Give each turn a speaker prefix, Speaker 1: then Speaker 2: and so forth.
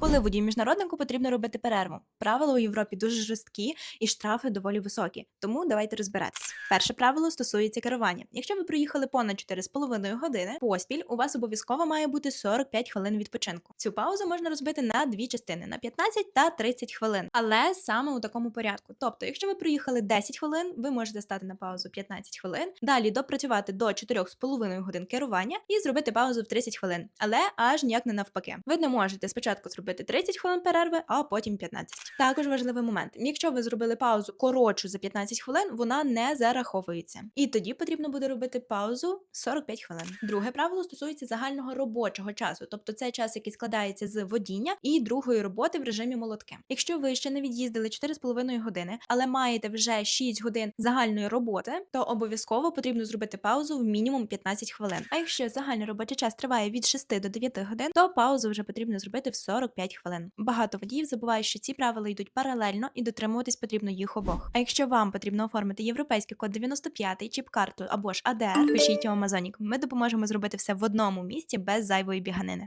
Speaker 1: Коли водію міжнароднику потрібно робити перерву. Правила у Європі дуже жорсткі і штрафи доволі високі. Тому давайте розбиратись. Перше правило стосується керування. Якщо ви проїхали понад 4,5 години поспіль, у вас обов'язково має бути 45 хвилин відпочинку. Цю паузу можна розбити на дві частини на 15 та 30 хвилин, але саме у такому порядку. Тобто, якщо ви проїхали 10 хвилин, ви можете стати на паузу 15 хвилин, далі допрацювати до 4,5 годин керування і зробити паузу в 30 хвилин, але аж ніяк не навпаки. Ви не можете спочатку зробити 30 хвилин перерви, а потім 15. Також важливий момент: якщо ви зробили паузу коротшу за 15 хвилин, вона не зараховується. І тоді потрібно буде робити паузу 45 хвилин. Друге правило стосується загального робочого часу, тобто це час, який складається з водіння і другої роботи в режимі молотки. Якщо ви ще не від'їздили 4,5 години, але маєте вже 6 годин загальної роботи, то обов'язково потрібно зробити паузу в мінімум 15 хвилин. А якщо загальний робочий час триває від 6 до 9 годин, то паузу вже потрібно зробити в 45 хвилин. Багато водіїв забувають, що ці правила йдуть паралельно і дотримуватись потрібно їх обох. А якщо вам потрібно оформити європейський код 95, чіп-карту або ж АДР, пишіть у Амазонік. Ми допоможемо зробити все в одному місці без зайвої біганини.